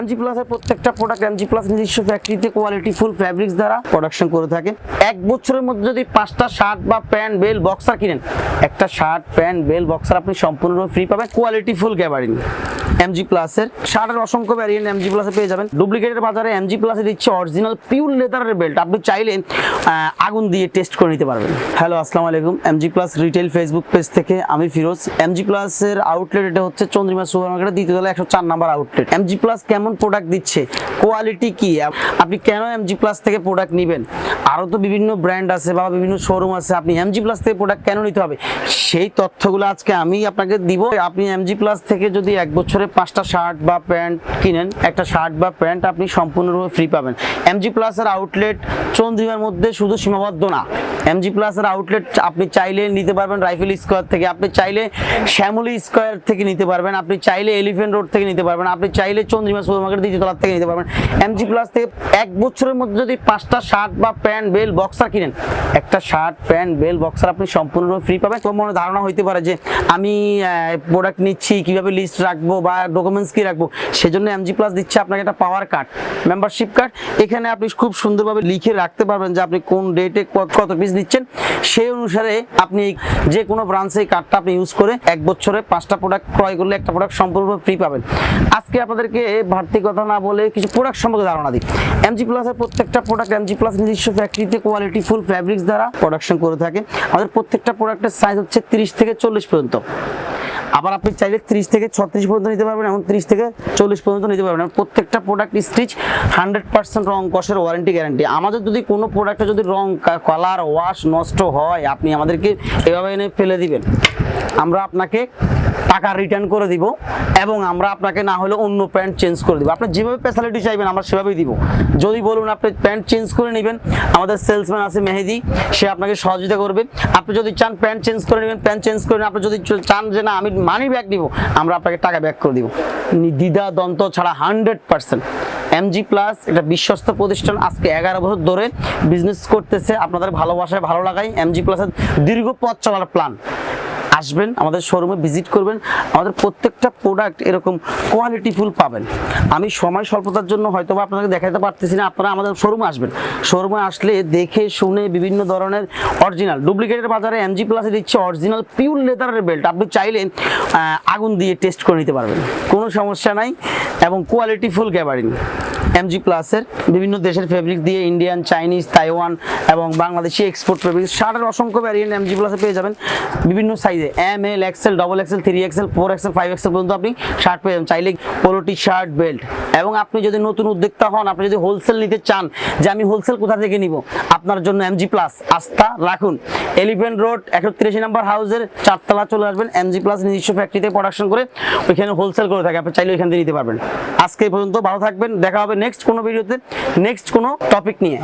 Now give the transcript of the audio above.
MG প্লাসের প্রত্যেকটা product MG plus নিজস্ব ফ্যাক্টরিতে কোয়ালিটি ফুল ফ্যাব্রিক্স দ্বারা প্রোডাকশন করে থাকে এক বছরের মধ্যে যদি পাঁচটা শার্ট বা প্যান্ট বেল বক্সার কিনেন, একটা শার্ট প্যান্ট বেল বক্সার আপনি সম্পূর্ণরূপে ফ্রি পাবেন কোয়ালিটি ফুল গ্যাবারিং এমজি প্লাসের শার্টের অসংখ্য ভ্যারিয়েন্ট এমজি প্লাসে পেয়ে যাবেন। ডুপ্লিকেটের বাজারে এমজি প্লাসে দিচ্ছে অরিজিনাল পিওর লেদারের বেল্ট আপনি চাইলে আগুন দিয়ে টেস্ট করে নিতে পারবেন। হ্যালো আসসালামু আলাইকুম। MG plus retail Facebook page থেকে আমি ফিরোজ। এমজি প্লাসের আউটলেট এটা হচ্ছে চন্দ্রিমা সুপার মার্কেটের দ্বিতীয় তলা একশো চার নাম্বার আউটলেট এমজি প্লাস কেমন প্রোডাক্ট দিচ্ছে? কোয়ালিটি কি? আপ- আপনি কেন এমজি প্লাস থেকে প্রোডাক্ট নেবেন? আরও তো বিভিন্ন ব্র্যান্ড আছে বা বিভিন্ন শোরুম আছে। আপনি এমজি প্লাস থেকে প্রোডাক্ট কেন নিতে হবে? সেই তথ্যগুলো আজকে আমি আপনাকে দিব। আপনি এমজি প্লাস থেকে যদি এক বছরে পাঁচটা শার্ট বা প্যান্ট কিনেন, একটা শার্ট বা প্যান্ট আপনি সম্পূর্ণরূপে ফ্রি পাবেন। এমজি প্লাসের আউটলেট চন্দ্রিমার মধ্যে শুধু সীমাবদ্ধ না। এমজি প্লাসের আউটলেট আপনি চাইলে নিতে পারবেন রাইফেল স্কোয়ার থেকে। আপনি চাইলে শ্যামলি স্কোয়ার থেকে নিতে পারবেন। আপনি চাইলে এলিফেন্ট রোড থেকে নিতে পারবেন। আপনি চাইলে চন্দ্রিমা সুপার মার্কেট দ্বিতীয় তলার থেকে নিতে পারবেন। এমজি প্লাস থেকে এক বছরের মধ্যে যদি পাঁচটা শার্ট বা প্যান্ট, বেল, বক্সার কিনেন, একটা শার্ট, প্যান্ট, বেল, বক্সার আপনি সম্পূর্ণরূপে ফ্রি পাবেন। তোমার মনে ধারণা হইতে পারে যে আমি প্রোডাক্ট নিচ্ছি, কীভাবে লিস্ট রাখব বা ডকুমেন্টস কি রাখব? সেজন্য এমজি প্লাস দিচ্ছে আপনাকে একটা পাওয়ার কার্ড মেম্বারশিপ কার্ড এখানে আপনি খুব সুন্দরভাবে লিখে রাখতে পারবেন যে আপনি কোন ডেটে কত পিস নিচ্ছেন সেই অনুসারে আপনি যে কোনো ব্রাঞ্চে এই কার্ডটা আপনি ইউজ করে এক বছরে পাঁচটা প্রোডাক্ট ক্রয় করলে একটা প্রোডাক্ট সম্পূর্ণ ফ্রি পাবেন। আজকে আপনাদেরকে ভারতী কথা না বলে কিছু প্রোডাক্ট সম্পর্কে ধারণা দিই। এমজি প্লাসের প্রত্যেকটা প্রোডাক্ট এমজি প্লাস নিজস্ব ফ্যাক্টরিতে কোয়ালিটি ফুল ফ্যাব্রিক্স দ্বারা প্রোডাকশন করে থাকে। আমাদের প্রত্যেকটা প্রোডাক্টের সাইজ হচ্ছে তিরিশ থেকে চল্লিশ পর্যন্ত। আবার আপনি চাইলে ত্রিশ থেকে ছত্রিশ পর্যন্ত নিতে পারবেন এবং ত্রিশ থেকে চল্লিশ পর্যন্ত নিতে পারবেন। প্রত্যেকটা প্রোডাক্ট স্টিচ হান্ড্রেড পার্সেন্ট রং কষের ওয়ারেন্টি গ্যারান্টি আমাদের যদি কোনো প্রোডাক্টে যদি রং কালার ওয়াশ নষ্ট হয়, আপনি আমাদেরকে এভাবে এনে ফেলে দিবেন। আমরা আপনাকে টাকা রিটার্ন করে দিব এবং আমরা আপনাকে না হলে অন্য প্যান্ট চেঞ্জ করে দিব। আপনি যেভাবে ফ্যাসিলিটি চাইবেন, আমরা সেভাবেই দিব। যদি বলুন আপনি প্যান্ট চেঞ্জ করে নেবেন, আমাদের সেলসম্যান আছে মেহেদি, সে আপনাকে সহযোগিতা করবে। আপনি যদি চান প্যান্ট চেঞ্জ করে নেবেন প্যান্ট চেঞ্জ করে। আপনি যদি চান যে না, আমি মানি ব্যাক দিব, আমরা আপনাকে টাকা ব্যাক করে দিব। দ্বিধা দন্ত ছাড়া হান্ড্রেড পার্সেন্ট এমজি প্লাস এটা বিশ্বস্ত প্রতিষ্ঠান, আজকে এগারো বছর ধরে বিজনেস করতেছে, আপনাদের ভালোবাসায় ভালো লাগাই। এমজি প্লাসের দীর্ঘ পথ চলার প্ল্যান আসবেন, আমাদের শোরুমে ভিজিট করবেন, আমাদের প্রত্যেকটা প্রোডাক্ট এরকম কোয়ালিটিফুল পাবেন। আমি সময় স্বল্পতার জন্য হয়তো বা আপনাকে দেখাতে পারতেছি না, আপনারা আমাদের শোরুমে আসবেন। শোরুমে আসলে দেখে, শুনে বিভিন্ন ধরনের অরিজিনাল ডুপ্লিকেটের বাজারে এমজি প্লাসে দিচ্ছে অরিজিনাল পিওর লেদারের বেল্ট আপনি চাইলে আগুন দিয়ে টেস্ট করে নিতে পারবেন। কোনো সমস্যা নাই এবং কোয়ালিটিফুল গ্যাবারিং এমজি প্লাসের বিভিন্ন দেশের ফেব্রিক দিয়ে ইন্ডিয়ান চাইনিজ তাইওয়ান এবং বাংলাদেশি এক্সপোর্ট ফেব্রিক শার্টের অসংখ্য ভ্যারিয়েন্ট এমজি প্লাসে পেয়ে যাবেন। বিভিন্ন সাইজে M L XL double XL three XL four XL five XL পর্যন্ত আপনি শার্ট পেয়ে যাবেন। চাইলে পোলো টি শার্ট বেল্ট এবং আপনি যদি নতুন উদ্যোক্তা হন, আপনি যদি হোলসেল নিতে চান, যে আমি হোলসেল কোথা থেকে নিব? আপনার জন্য এমজি প্লাস আস্থা রাখুন। এলিফেন্ট রোড একশো তিরাশি নাম্বার হাউসের চারতলা চলে আসবেন। এমজি প্লাস নিজস্ব ফ্যাক্টরিতে প্রোডাকশন করে ওইখানে হোলসেল করে থাকে। আপনি চাইলে ওইখান থেকে নিতে পারবেন। আজকে পর্যন্ত ভালো থাকবেন। দেখা হবে নেক্সট কোনো ভিডিওতে নেক্সট কোনো টপিক নিয়ে।